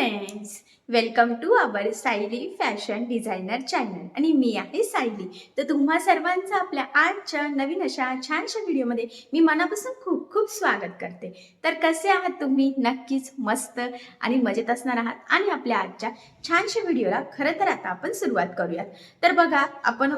Friends welcome to our Sayali fashion designer channel आणि मी आहे सायली तर तुम्हा सर्वांचं आपल्या आजच्या नवीन अशा छानशा व्हिडिओमध्ये मी मनापासून खूप खूप स्वागत करते. तर कसे आहात तुम्ही? नक्कीच मस्त आणि मजेत असणार आहात. आणि आपल्या आजच्या छानशा व्हिडिओला खरं तर आता आपण सुरुवात करूयात. तर बघा आपण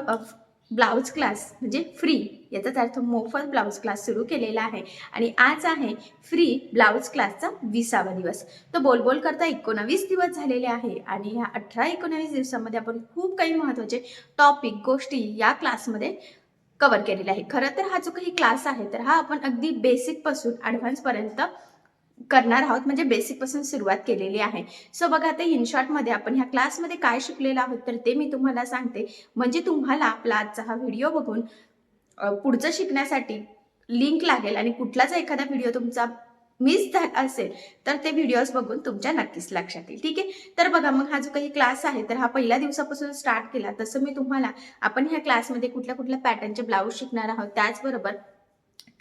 ब्लाऊज क्लास म्हणजे फ्री याचाच अर्थ मोफत ब्लाऊज क्लास सुरू केलेला आहे. आणि आज आहे फ्री ब्लाऊज क्लासचा विसावा दिवस. तर बोलबोल करता एकोणावीस दिवस झालेले आहे आणि ह्या अठरा एकोणावीस दिवसामध्ये आपण खूप काही महत्त्वाचे टॉपिक गोष्टी या क्लासमध्ये कवर केलेले आहे. खरं तर हा जो काही क्लास आहे तर हा आपण अगदी बेसिकपासून ॲडव्हान्सपर्यंत करणार आहोत म्हणजे बेसिकपासून सुरुवात केलेली आहे. सो बघा आता इन शॉर्टमध्ये आपण ह्या क्लासमध्ये काय शिकलेलं आहोत तर ते मी तुम्हाला सांगते. म्हणजे तुम्हाला आपला आजचा हा व्हिडिओ बघून पुढचं शिकण्यासाठी लिंक लागेल आणि कुठलाच एखादा व्हिडिओ तुमचा मिस झाला असेल तर ते व्हिडिओज बघून तुमच्या नक्कीच लक्षात येईल. ठीक आहे? तर बघा मग हा जो काही क्लास आहे तर हा पहिल्या दिवसापासून स्टार्ट केला. तसं मी तुम्हाला आपण ह्या क्लासमध्ये कुठल्या कुठल्या पॅटर्नचे ब्लाऊज शिकणार आहोत त्याचबरोबर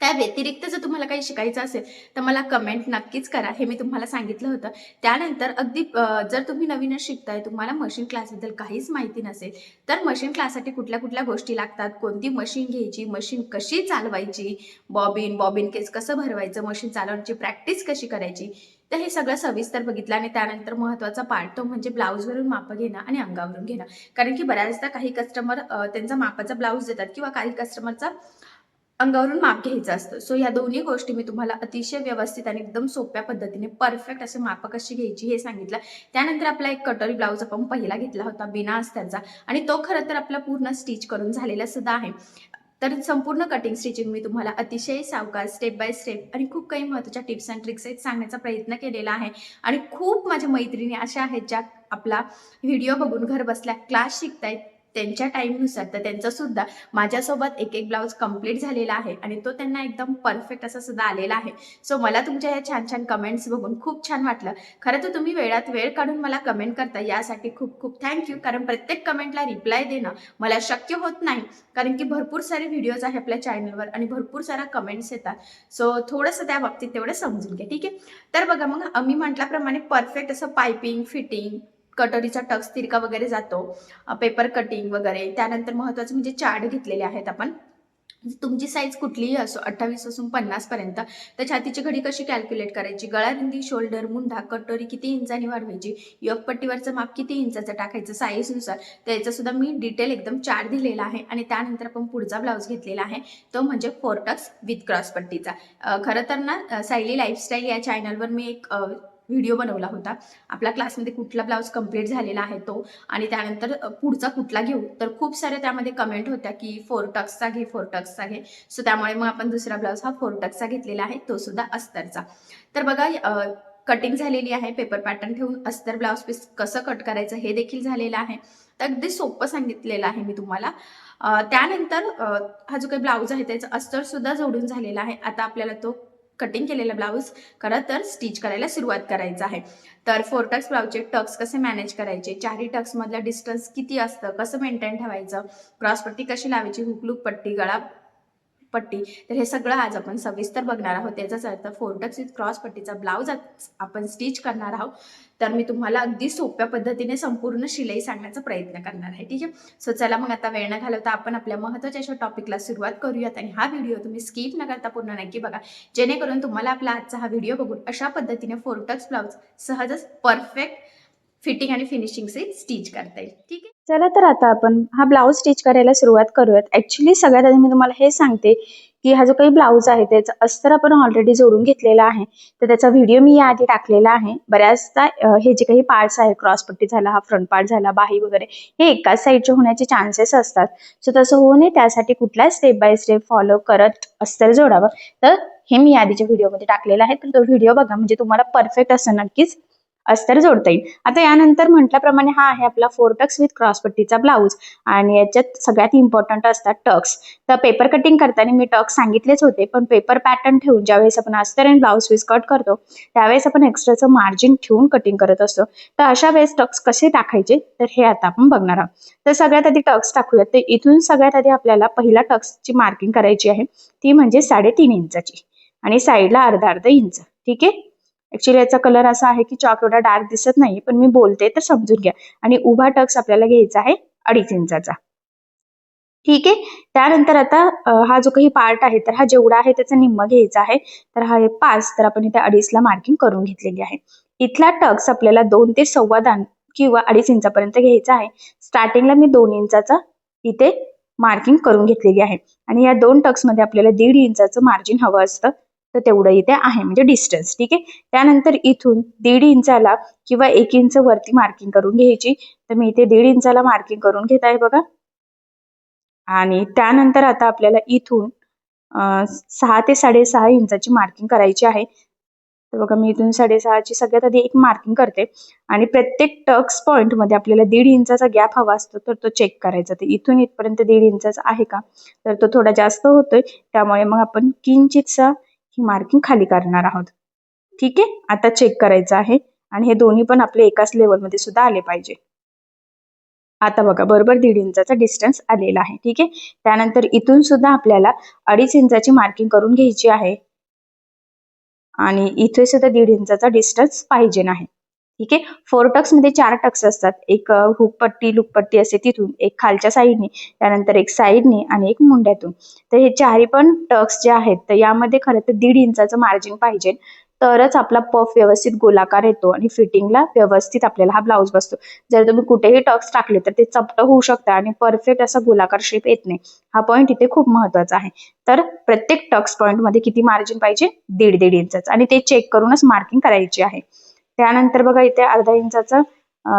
त्या व्यतिरिक्त जर तुम्हाला काही शिकायचं असेल तर मला कमेंट नक्कीच करा. हे मी तुम्हाला सांगितलं होतं. त्यानंतर अगदी जर तुम्ही नवीनच शिकताय तुम्हाला मशीन क्लासबद्दल काहीच माहिती नसेल तर मशीन क्लाससाठी कुठल्या कुठल्या गोष्टी लागतात? कोणती मशीन घ्यायची? मशीन कशी चालवायची? बॉबिन बॉबिन केस कसं भरवायचं? मशीन चालवण्याची प्रॅक्टिस कशी करायची? तर हे सगळं सविस्तर बघितलं आणि त्यानंतर महत्त्वाचा पार्ट तो म्हणजे ब्लाऊजवरून मापं घेणं आणि अंगावरून घेणं. कारण की बऱ्याचदा काही कस्टमर त्यांचा मापाचा ब्लाऊज देतात किंवा काही कस्टमरचा अंगावरून माप घ्यायचं असतं. सो या दोन्ही गोष्टी मी तुम्हाला अतिशय व्यवस्थित आणि एकदम सोप्या पद्धतीने परफेक्ट असे माप कशी घ्यायची हे सांगितलं. त्यानंतर आपला एक कटोरी ब्लाऊज आपण पहिला घेतला होता बिना अस्त्याचा आणि तो खरं तर आपला पूर्ण स्टिच करून झालेला सुद्धा आहे. तर संपूर्ण कटिंग स्टिचिंग मी तुम्हाला अतिशय सावकार स्टेप बाय स्टेप आणि खूप काही महत्त्वाच्या टिप्स अँड ट्रिक्स आहेत सांगण्याचा प्रयत्न केलेला आहे. आणि खूप माझ्या मैत्रिणी अशा आहेत ज्या आपला व्हिडिओ बघून घर बसल्या क्लास शिकतायत. त्यांच्या टाईमनुसार तर त्यांचा सुद्धा माझ्यासोबत एक एक ब्लाऊज कंप्लीट झालेला आहे आणि तो त्यांना एकदम परफेक्ट असा सुद्धा आलेला आहे. सो मला तुमच्या या छान छान कमेंट्स बघून खूप छान वाटलं. खरं तर तुम्ही वेळात वेळ काढून मला कमेंट करता यासाठी खूप खूप थँक्यू कारण प्रत्येक कमेंटला रिप्लाय देणं मला शक्य होत नाही. कारण की भरपूर सारे व्हिडिओज आहे आपल्या चॅनलवर आणि भरपूर साऱ्या कमेंट्स येतात. सो थोडंसं त्या बाबतीत तेवढं समजून घ्या. ठीक आहे? तर बघा मग मी म्हटल्याप्रमाणे परफेक्ट असं पायपिंग फिटिंग कटोरीचा टक्स तिरका वगैरे जातो. पेपर कटिंग वगैरे. त्यानंतर महत्त्वाचं म्हणजे चार्ट घेतलेले आहेत आपण. तुमची साईज कुठलीही असो अठ्ठावीसपासून पन्नास पर्यंत तर छातीची घडी कशी कॅल्क्युलेट करायची? गळारुंदी शोल्डर मुंढा कटोरी किती इंचानी वाढवायची? योगपट्टीवरचं माप किती इंचाचं टाकायचं? साईजनुसार त्याचं सुद्धा मी डिटेल एकदम चार्ट दिलेला आहे आणि त्यानंतर आपण पुढचा ब्लाऊज घेतलेला आहे. तो म्हणजे फोरटक्स विथ क्रॉसपट्टीचा खरं तर ना सायली लाईफस्टाईल या चॅनलवर मी एक व्हिडिओ बनवला होता. आपल्या क्लासमध्ये कुठला ब्लाऊज कंप्लीट झालेला आहे तो आणि त्यानंतर पुढचा कुठला घेऊ? तर खूप साऱ्या त्यामध्ये कमेंट होत्या की फोर टक्सचा घे फोर टक्सचा घे. सो त्यामुळे मग आपण दुसरा ब्लाऊज हा फोर टक्सचा घेतलेला आहे तो सुद्धा अस्तरचा. तर बघा कटिंग झालेली आहे पेपर पॅटर्न ठेवून अस्तर ब्लाऊज पीस कसं कट करायचं हे देखील झालेलं आहे. तर अगदी सोपं सांगितलेलं आहे मी तुम्हाला. त्यानंतर हा जो काही ब्लाऊज आहे त्याचा अस्तर सुद्धा जोडून झालेला आहे. आता आपल्याला तो कटिंग केलेला ब्लाऊज खरं तर स्टिच करायला सुरुवात करायचं आहे. तर फोर टक्स ब्लाऊजचे टक्स कसे मॅनेज करायचे? चारही टक्समधलं डिस्टन्स किती असतं? कसं मेंटेन ठेवायचं? क्रॉसपट्टी कशी लावायची? हुकलूक पट्टी गळा पट्टी. तर हे सगळं आज आपण सविस्तर बघणार आहोत. त्याचाच अर्थ फोरटक्स विथ क्रॉस पट्टीचा ब्लाऊज आपण स्टिच करणार आहोत. तर मी तुम्हाला अगदी सोप्या पद्धतीने संपूर्ण शिलाई सांगण्याचा प्रयत्न करणार आहे. ठीक आहे? सो चला मग आता वेळ न घालवता आपण आपल्या महत्त्वाच्या अशा टॉपिकला सुरुवात करूयात आणि हा व्हिडिओ तुम्ही स्किप न करता पूर्ण नक्की बघा. जेणेकरून तुम्हाला आपला आजचा हा व्हिडिओ बघून अशा पद्धतीने फोरटक्स ब्लाऊज सहजच परफेक्ट फिटिंग आणि फिनिशिंगचे स्टिच करता येईल. ठीक आहे? चला तर आता आपण हा ब्लाऊज स्टिच करायला सुरुवात करूयात. ऍक्च्युली सगळ्यात आधी मी तुम्हाला हे सांगते की हा जो काही ब्लाऊज आहे त्याचा अस्तर आपण ऑलरेडी जोडून घेतलेला आहे. तर त्याचा व्हिडिओ मी याआधी टाकलेला आहे. बऱ्याचदा हे जे काही पार्ट्स आहे क्रॉसपट्टी झाला हा फ्रंट पार्ट झाला बाही वगैरे हे एकाच साईडचे होण्याचे चान्सेस असतात. सो तसं होऊ नये. त्यासाठी कुठला स्टेप बाय स्टेप फॉलो करत अस्तर जोडावं. तर हे मी आधीच्या व्हिडिओमध्ये टाकलेलं आहे. तर तो व्हिडिओ बघा. म्हणजे तुम्हाला परफेक्ट असं नक्कीच अस्तर जोडता येईल. आता यानंतर म्हटल्याप्रमाणे हा आहे आपला फोर टक्स विथ क्रॉसपट्टीचा ब्लाऊज आणि याच्यात सगळ्यात इम्पॉर्टंट असतात टक्स तर पेपर कटिंग करताना मी टक्स सांगितलेच होते पण पेपर पॅटर्न ठेवून ज्यावेळेस आपण अस्तर आणि ब्लाऊज पीस कट करतो त्यावेळेस आपण एक्स्ट्राचं मार्जिन ठेवून कटिंग करत असतो. तर अशा वेळेस टक्स कसे टाकायचे? तर हे आता आपण बघणार आहोत. तर सगळ्यात आधी टक्स टाकूयात. तर इथून सगळ्यात आधी आपल्याला पहिला टक्सची मार्किंग करायची आहे ती म्हणजे साडेतीन इंचाची. आणि साईडला अर्धा अर्धा इंच. ठीक आहे? ऍक्च्युली याचा कलर असा आहे की चॉक एवढा डार्क दिसत नाही पण मी बोलते तर समजून घ्या. आणि उभा टक्स आपल्याला घ्यायचा आहे अडीच इंचाचा. ठीक आहे? त्यानंतर आता हा जो काही पार्ट आहे तर हा जेवढा आहे त्याचा निम्म घ्यायचा आहे. तर हा पाच तर आपण इथे अडीचला मार्किंग करून घेतलेली आहे. इथला टक्स आपल्याला दोन ते सव्वा दान किंवा अडीच इंचापर्यंत घ्यायचा आहे. स्टार्टिंगला मी दोन इंचाचा इथे मार्किंग करून घेतलेली आहे. आणि या दोन टक्समध्ये आपल्याला दीड इंचाचं मार्जिन हवं असतं. तर तेवढं इथे आहे म्हणजे डिस्टन्स ठीक आहे? त्यानंतर इथून दीड इंचाला किंवा एक इंच वरती मार्किंग करून घ्यायची. तर मी इथे दीड इंचाला मार्किंग करून घेत आहे बघा. आणि त्यानंतर आता आपल्याला इथून सहा ते साडेसहा इंचाची मार्किंग करायची आहे. तर बघा मी इथून साडेसहाची सगळ्यात आधी एक मार्किंग करते. आणि प्रत्येक टक्स पॉईंटमध्ये आपल्याला दीड इंचाचा गॅप हवा असतो तर तो चेक करायचा. तर इथून इथपर्यंत दीड इंचाचा आहे का? तर तो थोडा जास्त होतोय. त्यामुळे मग आपण किंचितसा ही मार्किंग खाली करणार आहोत. ठीक आहे? आता चेक करायचं आहे. आणि हे दोन्ही पण आपले एकाच लेवलमध्ये सुद्धा आले पाहिजे. आता बघा बरोबर दीड इंचाचा डिस्टन्स आलेला आहे. ठीक आहे? त्यानंतर इथून सुद्धा आपल्याला अडीच इंचाची मार्किंग करून घ्यायची आहे. आणि इथे सुद्धा दीड इंचाचा डिस्टन्स पाहिजे नाही. ठीक आहे? फोर टक्समध्ये चार टक्स असतात. एक हुक पट्टी लुक पट्टी असते तिथून एक खालच्या साईडने त्यानंतर एक साईडने आणि एक मुंड्यातून. तर हे चारही पण टक्स जे आहेत तर यामध्ये खरं तर दीड इंचाचं मार्जिन पाहिजे. तरच आपला पफ व्यवस्थित गोलाकार येतो आणि फिटिंगला व्यवस्थित आपल्याला हा ब्लाऊज बसतो. जर तुम्ही कुठेही टक्स टाकले तर ते चपट होऊ शकतं आणि परफेक्ट असा गोलाकार शेप येत नाही. हा पॉईंट इथे खूप महत्त्वाचा आहे. तर प्रत्येक टक्स पॉईंटमध्ये किती मार्जिन पाहिजे? दीड दीड इंचाचं. आणि ते चेक करूनच मार्किंग करायची आहे. त्यानंतर बघा इथे अर्धा इंचाचा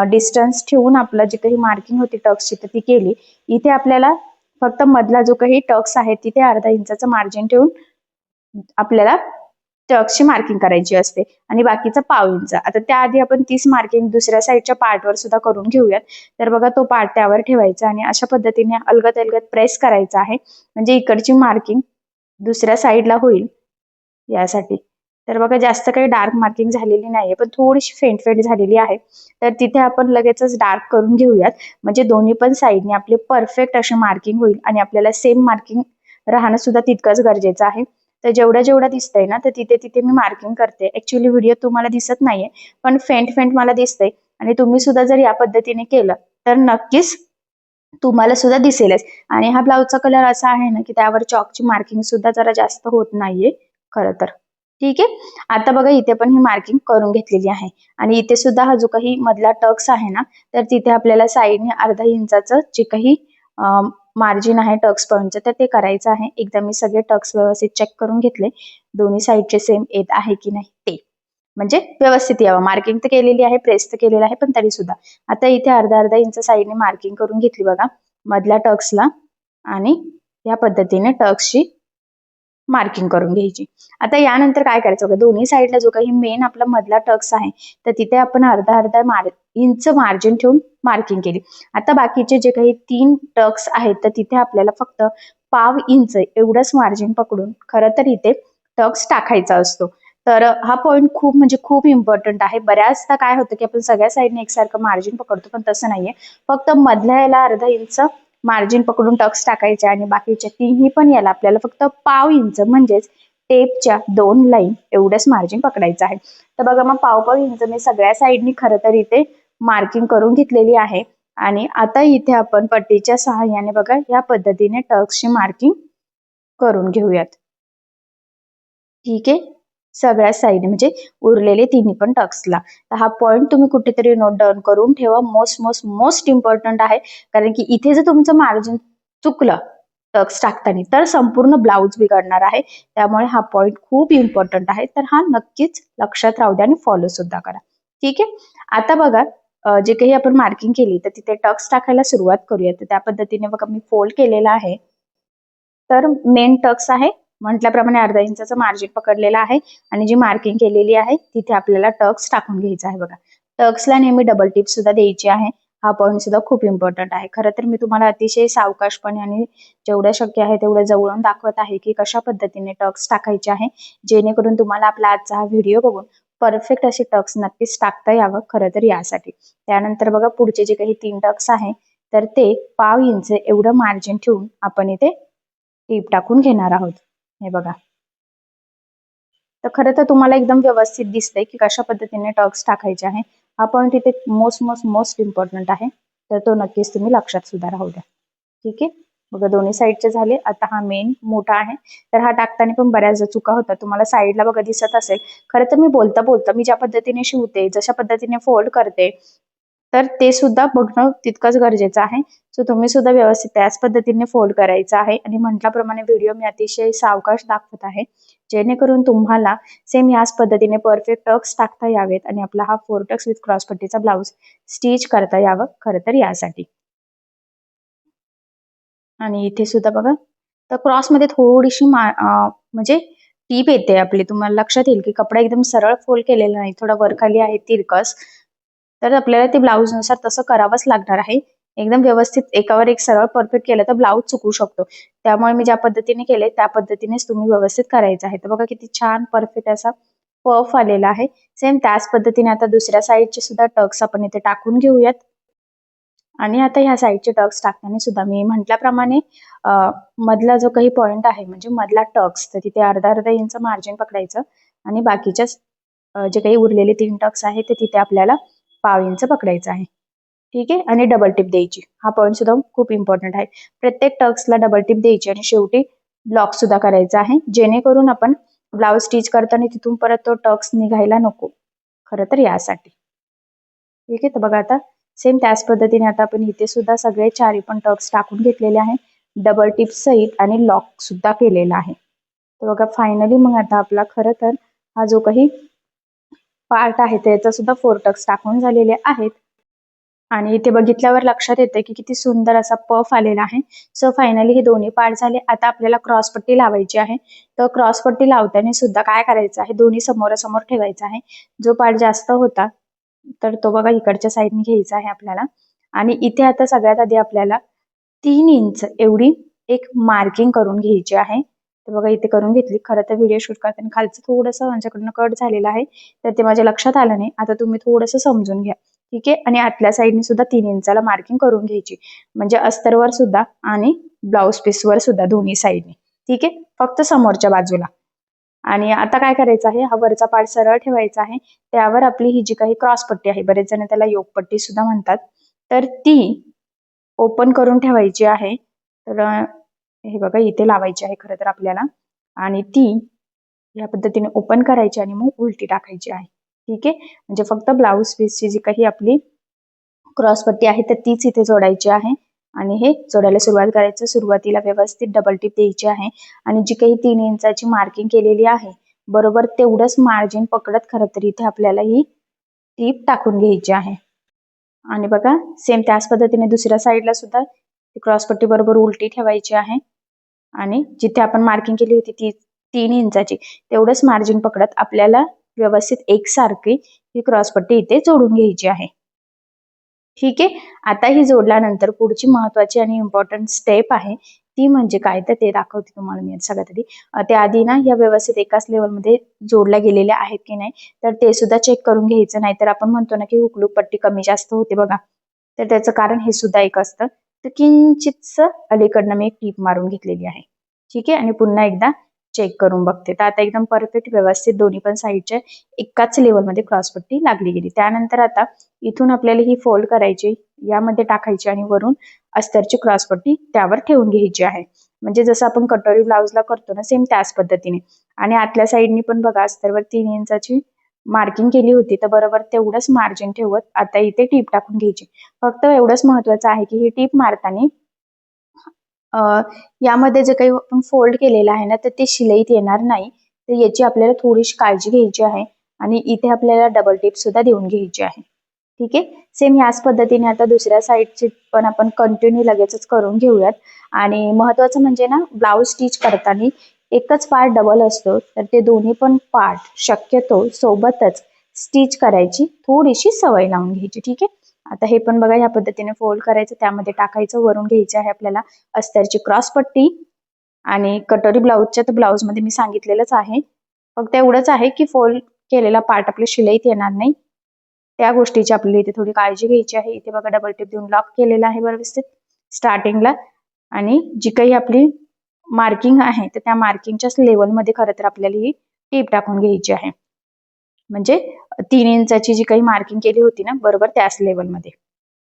डिस्टन्स ठेवून आपला जी काही मार्किंग होती टक्सची तर ती केली. इथे आपल्याला फक्त मधला जो काही टक्स आहे तिथे अर्धा इंचाचं मार्जिन ठेवून आपल्याला टक्सची मार्किंग करायची असते. आणि बाकीचा पाव इंच. आता त्याआधी आपण तीस मार्किंग दुसऱ्या साईडच्या पार्टवर सुद्धा करून घेऊयात. तर बघा तो पार्ट त्यावर ठेवायचा आणि अशा पद्धतीने अलगत अलगत प्रेस करायचा आहे. म्हणजे इकडची मार्किंग दुसऱ्या साईडला होईल यासाठी. तर बघा जास्त काही डार्क मार्किंग झालेली नाहीये पण थोडीशी फेंट फेंट झालेली आहे. तर तिथे आपण लगेचच डार्क करून घेऊयात. म्हणजे दोन्ही पण साईडने आपले परफेक्ट असे मार्किंग होईल आणि आपल्याला सेम मार्किंग राहणं सुद्धा तितकंच गरजेचं आहे. तर जेवढ्या जेवढ्या दिसतंय ना तर तिथे तिथे मी मार्किंग करते. ऍक्च्युली व्हिडिओ तुम्हाला दिसत नाहीये पण फेंट फेंट मला दिसतंय. आणि तुम्ही सुद्धा जर या पद्धतीने केलं तर नक्कीच तुम्हाला सुद्धा दिसेलच. आणि हा ब्लाऊजचा कलर असा आहे ना की त्यावर चॉकची मार्किंग सुद्धा जरा जास्त होत नाहीये. खरं तर. ठीक आहे? आता बघा इथे पण ही मार्किंग करून घेतलेली आहे. आणि इथे सुद्धा हा जो काही मधला टक्स आहे ना तर तिथे आपल्याला साईडने अर्धा इंचाचं जे काही मार्जिन आहे टक्स पॉईंटचं तर ते करायचं आहे. एकदा मी सगळे टक्स व्यवस्थित चेक करून घेतले. दोन्ही साईडचे सेम येत आहे की नाही ते. म्हणजे व्यवस्थित यावं. मार्किंग तर केलेली आहे प्रेस तर केलेलं आहे पण तरी सुद्धा. आता इथे अर्धा अर्धा इंच साईडने मार्किंग करून घेतली बघा. मधल्या टक्सला आणि या पद्धतीने टक्सची मार्किंग करून घ्यायची. आता यानंतर काय करायचं बघा दोन्ही साईडला जो काही मेन आपला मधला टक्स आहे तर तिथे आपण अर्धा अर्धा मार इंच मार्जिन ठेवून मार्किंग केली. आता बाकीचे जे काही तीन टक्स आहेत तर तिथे आपल्याला फक्त पाव इंच एवढंच मार्जिन पकडून खरं तर इथे टक्स टाकायचा असतो. तर हा पॉईंट खूप म्हणजे खूप इम्पॉर्टंट आहे. बऱ्याचदा काय होतं की आपण सगळ्या साईडने एकसारखं मार्जिन पकडतो पण तसं नाहीये. फक्त मधल्या याला अर्धा इंच मार्जिन पकडून टक्स टाकायचे आणि बाकीच्या तीनही पण याला आपल्याला फक्त पाव इंच म्हणजेच टेपच्या दोन लाईन एवढंच मार्जिन पकडायचं आहे. तर बघा मग पाव पाव इंच मी सगळ्या साईडनी खरं तर इथे मार्किंग करून घेतलेली आहे. आणि आता इथे आपण पट्टीच्या सहाय्याने बघा या पद्धतीने टक्सची मार्किंग करून घेऊयात. ठीक आहे? सगळ्या साईड म्हणजे उरलेले तिन्ही पण टक्सला. तर हा पॉईंट तुम्ही कुठेतरी नोट डाऊन करून ठेवा. मोस्ट मोस्ट मोस्ट इम्पॉर्टंट आहे. कारण की इथे जर तुमचं मार्जिन चुकलं टक्स टाकताना तर संपूर्ण ब्लाऊज बिघडणार आहे. त्यामुळे हा पॉईंट खूप इम्पॉर्टंट आहे. तर हा नक्कीच लक्षात राहू द्या आणि फॉलो सुद्धा करा. ठीक आहे? आता बघा जे काही आपण मार्किंग केली तर तिथे टक्स टाकायला सुरुवात करूया. तर त्या पद्धतीने बघा मी फोल्ड केलेला आहे. तर मेन टक्स आहे. म्हटल्याप्रमाणे अर्धा इंचाचं मार्जिन पकडलेलं आहे आणि जी मार्किंग केलेली आहे तिथे आपल्याला टक्स टाकून घ्यायचा आहे बघा. टक्सला नेहमी डबल टिप सुद्धा द्यायची आहे. हा पॉईंट सुद्धा खूप इम्पॉर्टंट आहे. खरं तर मी तुम्हाला अतिशय सावकाशपणे आणि जेवढं शक्य आहे तेवढं जवळून दाखवत आहे की कशा पद्धतीने टक्स टाकायचे आहे जेणेकरून तुम्हाला आपला आजचा हा व्हिडिओ बघून परफेक्ट असे टक्स नक्कीच टाकता यावं खरं तर यासाठी. त्यानंतर बघा पुढचे जे काही तीन टक्स आहे तर ते पाव इंच एवढं मार्जिन ठेवून आपण इथे टीप टाकून घेणार आहोत. हे बघा. तर खरं तर तुम्हाला एकदम व्यवस्थित दिसतंय की कशा पद्धतीने टक्स टाकायचे आहे. हा पॉईंट इथे मोस्ट मोस्ट मोस्ट इम्पॉर्टंट आहे. तर तो नक्कीच तुम्ही लक्षात सुद्धा राहू द्या. ठीक आहे? बघा दोन्ही साईडचे झाले. आता हा मेन मोठा आहे. तर हा टाकताना पण बऱ्याचदा चुका होतात. तुम्हाला साईडला बघा दिसत असेल. खरं तर मी बोलता बोलता मी ज्या पद्धतीने शिवते जशा पद्धतीने फोल्ड करते तर ते सुद्धा बघणं तितकंच गरजेचं आहे. सो तुम्ही सुद्धा व्यवस्थित त्याच पद्धतीने फोल्ड करायचं आहे. आणि म्हटल्याप्रमाणे व्हिडिओ मी अतिशय सावकाश दाखवत आहे. जेणेकरून तुम्हाला सेम याच पद्धतीने परफेक्ट टक्स टाकता यावेत आणि आपला हा फोर टक्स विथ क्रॉस पट्टीचा ब्लाऊज स्टिच करता यावं. खरं तर यासाठी. आणि इथे सुद्धा बघा. तर क्रॉसमध्ये थोडीशी मा म्हणजे टीप येते आपली. तुम्हाला लक्षात येईल की कपडा एकदम सरळ फोल्ड केलेला नाही. थोडा वरखाली आहे तिरकस. तर आपल्याला ते ब्लाऊजनुसार तसं करावंच लागणार आहे. एकदम व्यवस्थित एकावर एक सरळ परफेक्ट केलं तर ब्लाऊज चुकू शकतो. त्यामुळे मी ज्या पद्धतीने केले त्या पद्धतीनेच तुम्ही व्यवस्थित करायचं आहे. तर बघा किती छान परफेक्ट असा पफ आलेला आहे. सेम त्याच पद्धतीने आता दुसऱ्या साईडचे सुद्धा टक्स आपण इथे टाकून घेऊयात. आणि आता ह्या साईडचे टक्स टाकताना सुद्धा मी म्हटल्याप्रमाणे मधला जो काही पॉइंट आहे म्हणजे मधला टक्स तर तिथे अर्धा अर्धा इंच मार्जिन पकडायचं. आणि बाकीच्या जे काही उरलेले तीन टक्स आहेत ते तिथे आपल्याला पाव इंच पकडायचं आहे. ठीक आहे? आणि डबल टिप द्यायची. हा पॉईंट सुद्धा खूप इम्पॉर्टंट आहे. प्रत्येक टक्सला डबल टिप द्यायची आणि शेवटी ब्लॉक सुद्धा करायचा आहे. जेणेकरून आपण ब्लाऊज स्टिच करताना तिथून परत तो टक्स निघायला नको. खरं तर यासाठी. ठीक आहे? तर बघा आता सेम त्याच पद्धतीने आता आपण इथे सुद्धा सगळे चारी पण टक्स टाकून घेतलेले आहे. डबल टिप सहित आणि लॉक सुद्धा केलेला आहे. तर बघा फायनली मग आता आपला खरं तर हा जो काही पार्ट आहे त्याचा सुद्धा फोर टक्स टाकून झालेले आहेत. आणि इथे बघितल्यावर लक्षात येते की किती सुंदर असा पफ आलेला आहे. सो फायनली हे दोन्ही पार्ट झाले. आता आपल्याला क्रॉस पट्टी लावायची आहे. तर क्रॉस पट्टी लावताना सुद्धा काय करायचं आहे? दोन्ही समोरासमोर ठेवायचा आहे. जो पार्ट जास्त होता तर तो बघा इकडच्या साईडने घ्यायचा आहे आपल्याला. आणि इथे आता सगळ्यात आधी आपल्याला तीन इंच एवढी एक मार्किंग करून घ्यायची आहे. तर बघा इथे करून घेतली. खरं तर व्हिडिओ शूट करताना खालचं थोडंसं माझ्याकडनं कट झालेलं आहे. तर ते माझ्या लक्षात आलं नाही. आता तुम्ही थोडंसं समजून घ्या. ठीक आहे? आणि आतल्या साईडने सुद्धा तीन इंचाला मार्किंग करून घ्यायची. म्हणजे अस्तरवर सुद्धा आणि ब्लाऊज पीसवर सुद्धा दोन्ही साईडने ठीक आहे? फक्त समोरच्या बाजूला. आणि आता काय करायचं आहे? हा वरचा पार्ट सरळ ठेवायचा आहे. त्यावर आपली ही जी काही क्रॉस पट्टी आहे बरेच जण त्याला योगपट्टी सुद्धा म्हणतात. तर ती ओपन करून ठेवायची आहे. तर हे बघा इथे लावायची आहे खरं तर आपल्याला. आणि ती या पद्धतीने ओपन करायची आणि मग उलटी टाकायची आहे. ठीक आहे? म्हणजे फक्त ब्लाऊज पीसची जी काही आपली क्रॉस पट्टी आहे तर तीच इथे जोडायची आहे. आणि हे जोडायला सुरुवात करायचं. सुरुवातीला व्यवस्थित डबल टिप द्यायची आहे. आणि जी काही तीन इंचाची मार्किंग केलेली आहे बरोबर तेवढंच मार्जिन पकडत खरं तर इथे आपल्याला ही टीप टाकून घ्यायची आहे. आणि बघा सेम त्याच पद्धतीने दुसऱ्या साईडला सुद्धा क्रॉस पट्टी बरोबर उलटी ठेवायची आहे. आणि जिथे आपण मार्किंग केली होती ती तीन इंचाची तेवढंच मार्जिन पकडत आपल्याला व्यवस्थित एकसारखी ही क्रॉस पट्टी इथे जोडून घ्यायची आहे. ठीक आहे? आता ही जोडल्यानंतर पुढची महत्वाची आणि इम्पॉर्टंट स्टेप आहे ती म्हणजे काय? तर ते दाखवते तुम्हाला मी सगळ्यात आधी. त्याआधी ना या व्यवस्थित एकाच लेवलमध्ये जोडल्या गेलेल्या आहेत की नाही तर ते सुद्धा चेक करून घ्यायचं. नाही तर आपण म्हणतो ना की हुकलूक पट्टी कमी जास्त होते बघा. तर त्याचं कारण हे सुद्धा एक असतं. तर किंचितच अलीकडनं मी एक टीप मारून घेतलेली आहे. ठीक आहे? आणि पुन्हा एकदा चेक करून बघते. तर आता एकदम परफेक्ट व्यवस्थित दोन्ही पण साईडच्या एकाच लेवलमध्ये क्रॉसपट्टी लागली गेली. त्यानंतर आता इथून आपल्याला ही फोल्ड करायची यामध्ये टाकायची आणि वरून अस्तरची क्रॉसपट्टी त्यावर ठेवून घ्यायची आहे. म्हणजे जसं आपण कटोरी ब्लाऊजला करतो ना सेम त्याच पद्धतीने. आणि आतल्या साईडनी पण बघा अस्तरवर तीन इंचाची मार्किंग केली होती तर बरोबर तेवढंच मार्जिन ठेवत आता इथे टीप टाकून घ्यायची. फक्त एवढंच महत्वाचं आहे की ही टीप मारताना यामध्ये जे काही आपण फोल्ड केलेलं आहे ना तर ते शिलाईत येणार नाही. तर याची आपल्याला थोडीशी काळजी घ्यायची आहे आणि इथे आपल्याला डबल टीप सुद्धा देऊन घ्यायची आहे. ठीक आहे? सेम याच पद्धतीने आता दुसऱ्या साईडची पण आपण कंटिन्यू लगेचच करून घेऊयात. आणि महत्वाचं म्हणजे ना ब्लाऊज स्टिच करताना एकच पार्ट डबल असतो तर ते दोन्ही पण पार्ट शक्यतो सोबतच स्टिच करायची थोडीशी सवय लावून घ्यायची ठीक आहे? आता हे पण बघा या पद्धतीने फोल्ड करायचं त्यामध्ये टाकायचं वरून घ्यायचं आहे आपल्याला अस्तरची क्रॉस पट्टी आणि कटोरी ब्लाऊजच्या तर ब्लाऊजमध्ये मी सांगितलेलंच आहे. फक्त एवढंच आहे की फोल्ड केलेला पार्ट आपल्या शिलाईत येणार नाही. त्या गोष्टीची आपल्याला इथे थोडी काळजी घ्यायची आहे. इथे बघा डबल टिप देऊन लॉक केलेला आहे व्यवस्थित. स्टार्टिंगला आणि जी काही आपली मार्किंग आहे तर त्या मार्किंगच्याच लेवलमध्ये खरं तर आपल्याला ही टीप टाकून घ्यायची आहे. म्हणजे तीन इंचाची जी काही मार्किंग केली होती ना बरोबर त्याच लेवलमध्ये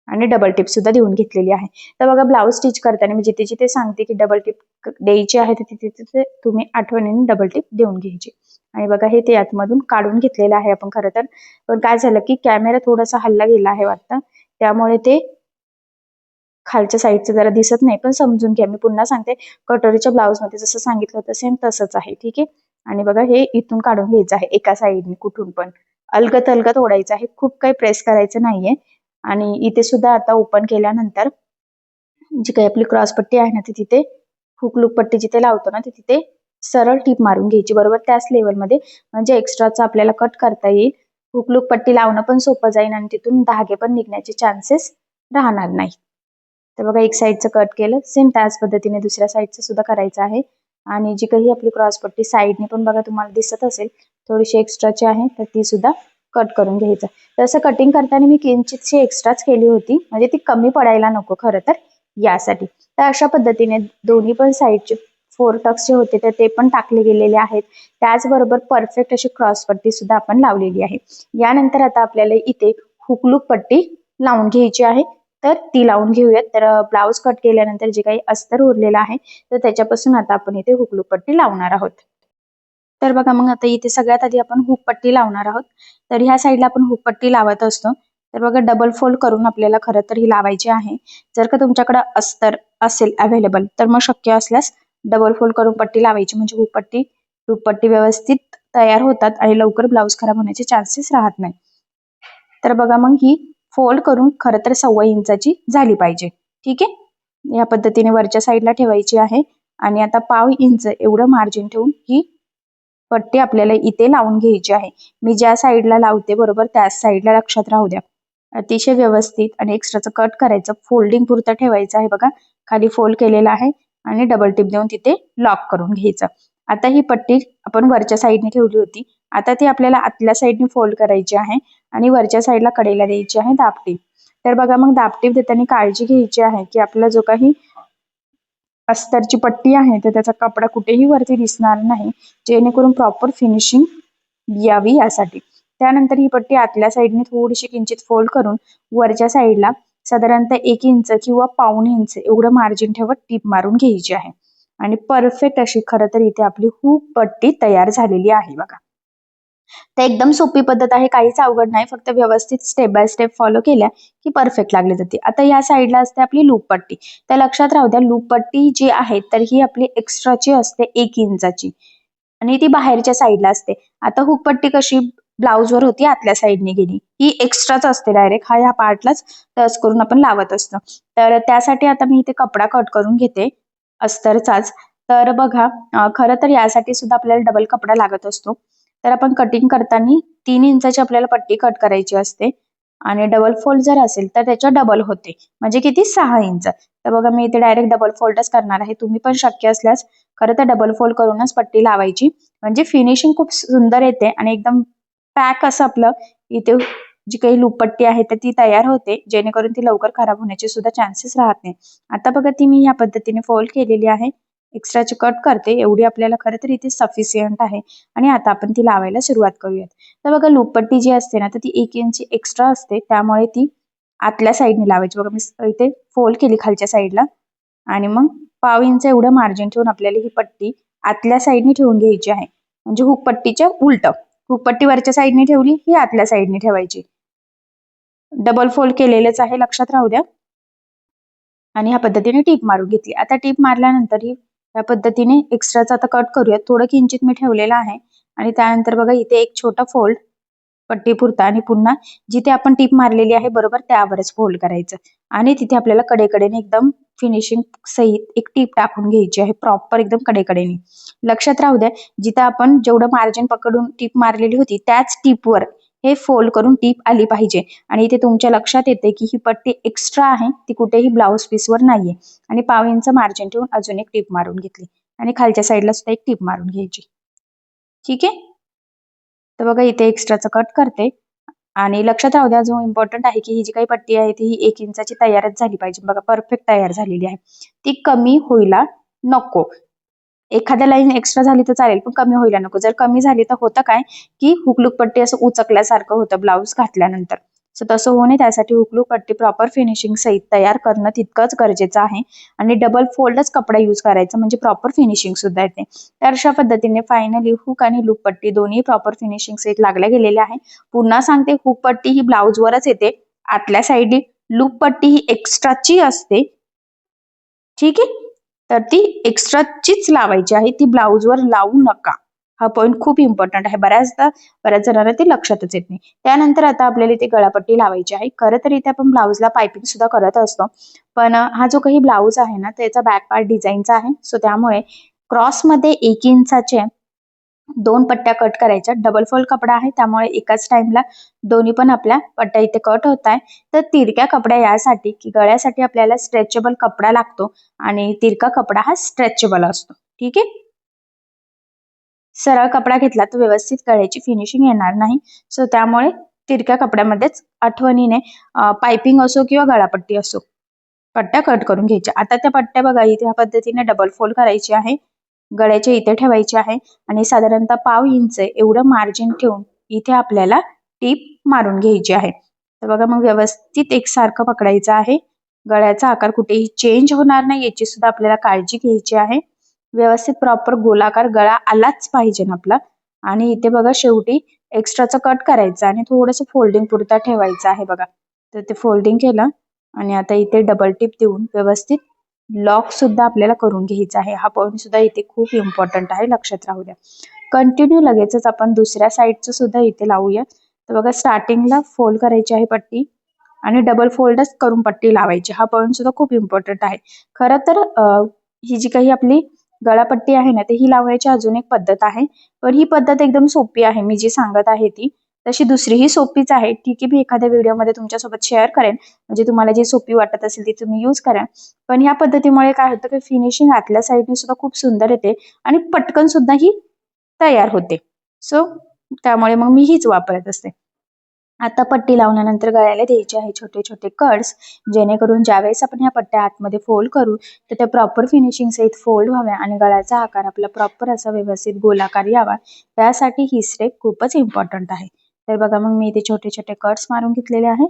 आणि डबल टिप सुद्धा देऊन घेतलेली आहे. तर बघा ब्लाऊज स्टिच करताना मी जिथे जिथे सांगते की डबल टिप द्यायची आहे तर तिथे तिथे तुम्ही आठवणीने डबल टिप देऊन घ्यायची. आणि बघा हे ते आतमधून काढून घेतलेलं आहे आपण खरं तर. पण काय झालं की कॅमेरा थोडासा हल्ला गेला आहे वाटतं. त्यामुळे ते खालच्या साईडचं जरा दिसत नाही पण समजून घ्या. मी पुन्हा सांगते कटोरीच्या ब्लाऊजमध्ये जसं सांगितलं होतं सेम तसंच आहे ठीक आहे? आणि बघा हे इथून काढून घ्यायचं आहे एका साईडने कुठून पण. अलगत अलगत ओढायचं आहे खूप काही प्रेस करायचं नाहीये. आणि इथे सुद्धा आता ओपन केल्यानंतर जी काही आपली क्रॉस पट्टी आहे ना ती तिथे हुकलूक पट्टी जिथे लावतो ना ती तिथे सरळ टीप मारून घ्यायची. बरोबर त्याच लेवलमध्ये म्हणजे एक्स्ट्राचा आपल्याला कट करता येईल. हुकलूक पट्टी लावणं पण सोपं जाईल आणि तिथून धागे पण निघण्याचे चान्सेस राहणार नाही तर बघा एक साईडचं कट केलं. सेम त्याच पद्धतीने दुसऱ्या साईडचं सुद्धा करायचं आहे. आणि जी काही आपली क्रॉस पट्टी साईडने पण बघा तुम्हाला दिसत असेल थोडीशी एक्स्ट्राची आहे तर ती सुद्धा कट करून घ्यायचं. तसं कटिंग करताना मी किंचितशी एक्स्ट्राच केली होती. म्हणजे ती कमी पडायला नको खरं तर यासाठी. तर अशा पद्धतीने दोन्ही पण साईडचे फोर टक्स जे होते तर ते पण टाकले गेलेले आहेत. त्याचबरोबर परफेक्ट अशी क्रॉस पट्टी सुद्धा आपण लावलेली आहे. यानंतर आता आपल्याला इथे हुकलूक पट्टी लावून घ्यायची आहे. तर ती लावून घेऊयात. तर ब्लाऊज कट केल्यानंतर जे काही अस्तर उरलेलं आहे तर त्याच्यापासून आता आपण इथे हुकलूक पट्टी लावणार आहोत. तर बघा मग आता इथे सगळ्यात आधी आपण हुक पट्टी लावणार आहोत. तर ह्या साईडला आपण हुक पट्टी लावत असतो. तर बघा डबल फोल्ड करून आपल्याला खरं तर ही लावायची आहे. जर का तुमच्याकडे अस्तर असेल अवेलेबल तर मग शक्य असल्यास डबल फोल्ड करून पट्टी लावायची. म्हणजे हुक पट्टी हुक पट्टी व्यवस्थित तयार होतात आणि लवकर ब्लाऊज खराब होण्याचे चान्सेस राहत नाही. तर बघा मग ही फोल्ड करून खरं तर सव्वा इंचाची झाली पाहिजे. ठीक आहे? या पद्धतीने वरच्या साईडला ठेवायची आहे. आणि आता पाव इंच एवढं मार्जिन ठेवून ही पट्टी आपल्याला इथे लावून घ्यायची आहे. मी ज्या साईडला लावते बरोबर? त्याच साईडला लक्षात राहू द्या. अतिशय व्यवस्थित आणि एक्स्ट्राचं कट करायचं. फोल्डिंग पुरतं ठेवायचं आहे बघा. खाली फोल्ड केलेला आहे आणि डबल टिप देऊन तिथे लॉक करून घ्यायचं. आता ही पट्टी आपण वरच्या साईडने ठेवली होती. आता ती आपल्याला आतल्या साईडने फोल्ड करायची आहे. आणि वरच्या साईडला कडेला द्यायची आहे दापटीप. तर बघा मग दापटीप देताना काळजी घ्यायची आहे की आपला जो काही अस्तरची पट्टी आहे तर त्याचा कपडा कुठेही वरती दिसणार नाही जेणेकरून प्रॉपर फिनिशिंग यावी यासाठी. त्यानंतर ही पट्टी आतल्या साईडने थोडीशी किंचित फोल्ड करून वरच्या साईडला साधारणतः एक इंच किंवा पाऊण इंच एवढं मार्जिन ठेवत टीप मारून घ्यायची आहे. आणि परफेक्ट अशी खरं तर इथे आपली हुक पट्टी तयार झालेली आहे बघा. तर एकदम सोपी पद्धत आहे काहीच अवघड नाही. फक्त व्यवस्थित स्टेप बाय स्टेप फॉलो केल्या की परफेक्ट लागली जाते. आता या साईडला असते आपली लूप पट्टी. तर लक्षात राहू द्या लूप पट्टी जी आहे तर ही आपली एक्स्ट्राची असते एक इंचाची. आणि ती बाहेरच्या साईडला असते. आता हुक पट्टी कशी ब्लाऊजवर होती आतल्या साईडने गेली. ही एक्स्ट्राच असते डायरेक्ट हा ह्या पार्टलाच टच करून आपण लावत असतो. तर त्यासाठी आता मी इथे कपडा कट करून घेते. अस्तरचाच. तर बघा खरं तर यासाठी सुद्धा आपल्याला डबल कपडा लागत असतो. तर आपण कटिंग करताना तीन इंचाची आपल्याला पट्टी कट करायची असते. आणि डबल फोल्ड जर असेल तर त्याच्या डबल होते. म्हणजे किती? सहा इंच. तर बघा मी इथे डायरेक्ट डबल फोल्डच करणार आहे. तुम्ही पण शक्य असल्यास खरं तर डबल फोल्ड करूनच पट्टी लावायची. म्हणजे फिनिशिंग खूप सुंदर येते आणि एकदम पॅक असं आपलं इथे जी काही लुपट्टी आहे तर ती तयार होते. जेणेकरून ती लवकर खराब होण्याचे सुद्धा चान्सेस राहत नाही. आता बघा ती मी या पद्धतीने फोल्ड केलेली आहे. एक्स्ट्राची कट करते एवढी आपल्याला खरं तर इथे सफिशियंट आहे. आणि आता आपण ती लावायला सुरुवात करूयात. तर बघा लूपपट्टी जी असते ना तर ती एक इंची एक्स्ट्रा असते. त्यामुळे ती आतल्या साईडने लावायची. बघा मी इथे फोल्ड केली खालच्या साईडला आणि मग पाव इंच एवढं मार्जिन ठेवून आपल्याला ही पट्टी आतल्या साईडने ठेवून घ्यायची आहे. म्हणजे हुकपट्टीच्या उलट. हुकपट्टी वरच्या साईडने ठेवली ही आतल्या साईडने ठेवायची. डबल फोल्ड केलेलेच आहे लक्षात राहू द्या. आणि ह्या पद्धतीने टीप मारून घेतली. आता टीप मारल्यानंतर ही या पद्धतीने एक्स्ट्राचा आता कट करूयात. थोडं किंचित मी ठेवलेलं आहे. आणि त्यानंतर बघा इथे एक छोटा फोल्ड पट्टी पुरता आणि पुन्हा जिथे आपण टीप मारलेली आहे बरोबर त्यावरच फोल्ड करायचं. आणि तिथे आपल्याला कडेकडेने एकदम फिनिशिंग सहित एक टीप टाकून घ्यायची आहे. प्रॉपर एकदम कडेकडेने. लक्षात राहू द्या जिथे आपण जेवढं मार्जिन पकडून टीप मारलेली होती त्याच टीपवर हे फोल्ड करून टीप आली पाहिजे. आणि इथे तुमच्या लक्षात येते की ही पट्टी एक्स्ट्रा आहे ती कुठेही ब्लाऊज पीसवर नाहीये. आणि पाव इंच मार्जिन ठेवून अजून एक टीप मारून घेतली. आणि खालच्या साईडला सुद्धा एक टीप मारून घ्यायची. ठीक आहे? तर बघा इथे एक्स्ट्राचं कट करते. आणि लक्षात राहू द्या जो इम्पॉर्टंट आहे की ही जी काही पट्टी आहे ती ही एक इंचाची तयारच झाली पाहिजे. बघा परफेक्ट तयार झालेली आहे. ती कमी होईला नको. एखाद्या लाईन एक्स्ट्रा झाली तर चालेल पण कमी व्हायला नको. जर कमी झाली तर होतं काय? की हुकलूक पट्टी असं उचकल्यासारखं होतं ब्लाऊज घातल्यानंतर. सो तसं होऊ नये. त्यासाठी हुकलूक पट्टी प्रॉपर फिनिशिंग सहित तयार करणं तितकंच गरजेचं आहे. आणि डबल फोल्डच कपडा यूज करायचा म्हणजे प्रॉपर फिनिशिंग सुद्धा येते. तर अशा पद्धतीने फायनली हुक आणि लूक पट्टी दोन्ही प्रॉपर फिनिशिंग सहित लागल्या गेलेल्या आहे पुन्हा सांगते हुक पट्टी ही ब्लाऊजवरच येते. आतल्या साईडनी लूप पट्टी ही एक्स्ट्राची असते. ठीक आहे? तर ती एक्स्ट्राचीच लावायची आहे. ती ब्लाऊजवर लावू नका. हा पॉईंट खूप इम्पॉर्टंट आहे. बऱ्याचदा बऱ्याच जणांना ते लक्षातच येत नाही. त्यानंतर आता आपल्याला इथे गळापट्टी लावायची आहे. खरं तर इथे आपण ब्लाऊजला पायपिंग सुद्धा करत असतो. पण हा जो काही ब्लाऊज आहे ना त्याचा बॅक पार्ट डिझाईनचा आहे. सो त्यामुळे क्रॉसमध्ये एक इंचाचे दोन पट्ट्या कट करायच्या. डबल फोल्ड कपडा आहे त्यामुळे एकाच टाइमला दोन्ही पण आपल्या पट्ट्या इथे कट होत आहे. तर तिरक्या कपड्या यासाठी की गळ्यासाठी आपल्याला स्ट्रेचेबल कपडा लागतो आणि तिरका कपडा हा स्ट्रेचेबल असतो. ठीक आहे? सरळ कपडा घेतला तर व्यवस्थित गळ्याची फिनिशिंग येणार नाही. सो त्यामुळे तिरक्या कपड्यामध्येच आठवणीने पायपिंग असो किंवा गळापट्टी असो पट्ट्या कट करून घ्यायच्या. आता त्या पट्ट्या बघा इथे ह्या पद्धतीने डबल फोल्ड करायची आहे. गळ्याच्या इथे ठेवायचे आहे. आणि साधारणतः पाव इंच एवढं मार्जिन ठेवून इथे आपल्याला टीप मारून घ्यायची आहे. तर बघा मग व्यवस्थित एकसारखं पकडायचं आहे. गळ्याचा आकार कुठेही चेंज होणार नाही याची सुद्धा आपल्याला काळजी घ्यायची आहे. व्यवस्थित प्रॉपर गोलाकार गळा आलाच पाहिजे ना आपला. आणि इथे बघा शेवटी एक्स्ट्राचं कट करायचं आणि थोडंसं फोल्डिंग पुरता ठेवायचं आहे बघा. तर ते फोल्डिंग केलं आणि आता इथे डबल टिप देऊन व्यवस्थित लॉक सुद्धा आपल्याला करून घ्यायचा आहे. हा पॉईंट सुद्धा इथे खूप इम्पॉर्टंट आहे. लक्षात राहू द्या. कंटिन्यू लगेचच आपण दुसऱ्या साईडचं सुद्धा इथे लावूया. तर बघा स्टार्टिंगला फोल्ड करायची आहे पट्टी आणि डबल फोल्डच करून पट्टी लावायची. हा पॉईंट सुद्धा खूप इम्पॉर्टंट आहे. खरं तर ही जी काही आपली गळापट्टी आहे ना ते ही लावण्याची अजून एक पद्धत आहे. पण ही पद्धत एकदम सोपी आहे. मी जी सांगत आहे ती तशी दुसरीही सोपीच आहे. ठीक आहे मी एखाद्या व्हिडिओमध्ये तुमच्यासोबत शेअर करेन. म्हणजे तुम्हाला जी सोपी वाटत असेल ती तुम्ही यूज करा. पण ह्या पद्धतीमुळे काय होतं की फिनिशिंग आतल्या साईडने सुद्धा खूप सुंदर येते आणि पटकन सुद्धा ही तयार होते. सो त्यामुळे मग मी हीच वापरत असते. आता पट्टी लावल्यानंतर गळ्याला द्यायचे आहे छोटे छोटे कट्स जेणेकरून ज्यावेळेस आपण ह्या पट्ट्या आतमध्ये फोल्ड करू तर त्या प्रॉपर फिनिशिंग सहित फोल्ड व्हाव्या आणि गळ्याचा आकार आपला प्रॉपर असा व्यवस्थित गोलाकार यावा. त्यासाठी ही स्टेप खूपच इम्पॉर्टंट आहे. तर बघा मग मी इथे छोटे छोटे कट्स मारून घेतलेले आहे.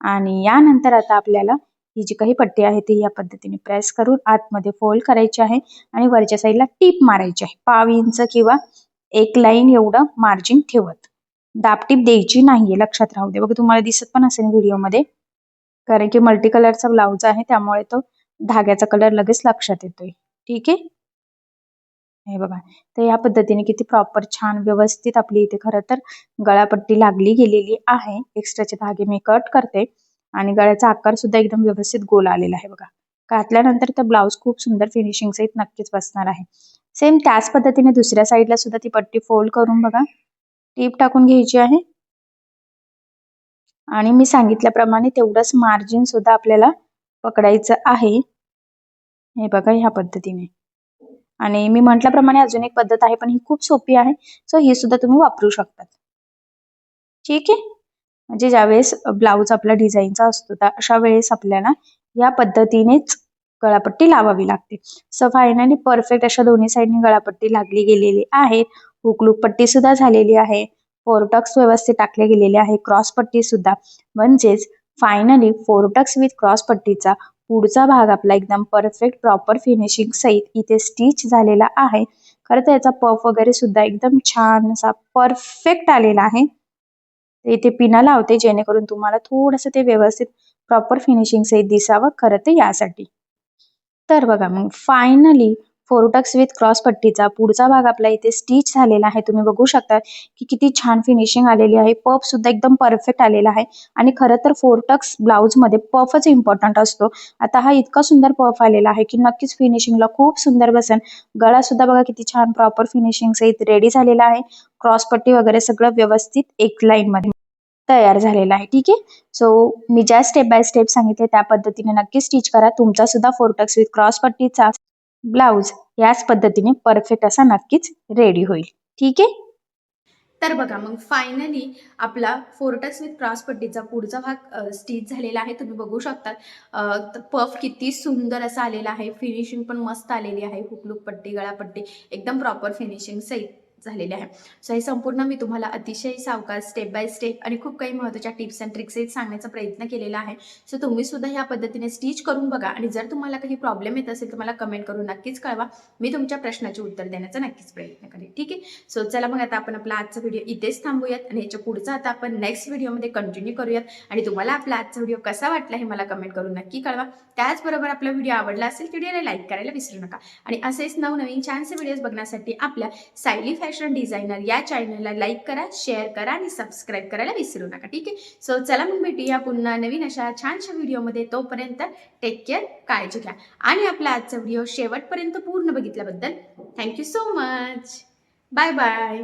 आणि यानंतर आता आपल्याला ही जी काही पट्टी आहे ती या पद्धतीने प्रेस करून आतमध्ये फोल्ड करायची आहे आणि वरच्या साईडला टीप मारायची आहे. पाव इंच किंवा एक लाईन एवढं मार्जिन ठेवत. दाबटीप द्यायची नाहीये लक्षात राहू दे. बघा तुम्हाला दिसत पण असेल व्हिडिओमध्ये कारण की मल्टी कलरचा ब्लाऊज आहे त्यामुळे तो धाग्याचा कलर लगेच लक्षात येतोय. ठीक आहे? हे बघा. तर या पद्धतीने किती प्रॉपर छान व्यवस्थित आपली इथे खरं तर गळापट्टी लागली गेलेली आहे. एक्स्ट्राचे धागे मी कट करते. आणि गळ्याचा आकार सुद्धा एकदम व्यवस्थित गोल आलेला आहे बघा. घातल्यानंतर तर ब्लाऊज खूप सुंदर फिनिशिंग सहित नक्कीच बसणार आहे. सेम त्याच पद्धतीने दुसऱ्या साईडला सुद्धा ती पट्टी फोल्ड करून बघा. टीप टाकून घ्यायची आहे. आणि मी सांगितल्याप्रमाणे तेवढंच मार्जिन सुद्धा आपल्याला पकडायचं आहे. हे बघा ह्या पद्धतीने. आणि मी म्हटल्याप्रमाणे अजून एक पद्धत आहे पण ही खूप सोपी आहे. सो ही सुद्धा तुम्ही वापरू शकतात. ठीक आहे? म्हणजे ज्यावेळेस ब्लाऊज आपला डिझाईनचा असतो त्या अशा वेळेस आपल्याला या पद्धतीनेच गळापट्टी लावावी लागते. सो फायनली परफेक्ट अशा दोन्ही साईडनी गळापट्टी लागली गेलेली आहे. हुकलूक पट्टी सुद्धा झालेली आहे. फोरटक्स व्यवस्थित टाकले गेलेले आहे. क्रॉस पट्टी सुद्धा. म्हणजेच finally four tucks with cross पट्टीचा पुढचा भाग आपला एकदम परफेक्ट प्रॉपर फिनिशिंग सहित इथे स्टिच झालेला आहे. खरं तर याचा पफ वगैरे सुद्धा एकदम छान असा परफेक्ट आलेला आहे. इथे पिना लावते जेणेकरून तुम्हाला थोडंसं ते व्यवस्थित प्रॉपर फिनिशिंग सहित दिसावं खरं तर यासाठी. तर बघा मग finally four tucks with cross पट्टीचा पुढचा भाग आपला इथे स्टिच झालेला आहे. तुम्ही बघू शकता की किती छान फिनिशिंग आलेली आहे. पफ सुद्धा एकदम परफेक्ट आलेला आहे. आणि खरं तर फोरटक्स ब्लाउजमध्ये पफच इम्पॉर्टंट असतो. आता हा इतका सुंदर पफ आलेला आहे की नक्कीच फिनिशिंगला खूप सुंदर बसेल. गळा सुद्धा बघा किती छान प्रॉपर फिनिशिंग सहित रेडी झालेला आहे. क्रॉस पट्टी वगैरे सगळं व्यवस्थित एक लाईन मध्ये तयार झालेला आहे. ठीक आहे? सो मी ज्या स्टेप बाय स्टेप सांगितले त्या पद्धतीने नक्की स्टिच करा. तुमचा सुद्धा फोरटक्स विथ क्रॉस पट्टीचा ब्लाऊज याच पद्धतीने परफेक्ट असा नक्कीच रेडी होईल. ठीक आहे? तर बघा मग फायनली आपला फोरटस विथ क्रॉस पट्टीचा पुढचा भाग स्टिच झालेला आहे. तुम्ही बघू शकता. पफ किती सुंदर असा आलेला आहे. फिनिशिंग पण मस्त आलेली आहे. हुकलूक पट्टी गळापट्टी एकदम प्रॉपर फिनिशिंग सहित. झालेले आहे. सो हे संपूर्ण मी तुम्हाला अतिशय सावकाश स्टेप बाय स्टेप आणि खूप काही महत्त्वाच्या टिप्स अँड ट्रिक्स सांगण्याचा प्रयत्न केलेला आहे. सो तुम्ही सुद्धा ह्या पद्धतीने स्टिच करून बघा आणि जर तुम्हाला काही प्रॉब्लेम येत असेल तर मला कमेंट करून नक्कीच कळवा. मी तुमच्या प्रश्नाचे उत्तर देण्याचा नक्कीच प्रयत्न करेन. ठीक आहे? सो चला मग आता आपण आपला आजचा व्हिडिओ इथेच थांबूयात आणि याच्या पुढचा आता आपण नेक्स्ट व्हिडिओमध्ये कंटिन्यू करूयात. आणि तुम्हाला आपला आजचा व्हिडिओ कसा वाटला हे मला कमेंट करून नक्की कळवा. त्याचबरोबर आपला व्हिडिओ आवडला असेल व्हिडिओला लाईक करायला विसरू नका. आणि असेच नवनवीन छानसे व्हिडिओज बघण्यासाठी आपल्या सायली फॅशन डिझायनर या चॅनलला लाईक करा शेअर करा आणि सबस्क्राईब करायला विसरू नका ठीक आहे? सो चला मग भेटूया पुन्हा नवीन अशा छानशा व्हिडिओमध्ये तोपर्यंत टेक केअर काळजी घ्या. आणि आपला आजचा व्हिडिओ शेवटपर्यंत पूर्ण बघितल्याबद्दल thank you so much bye bye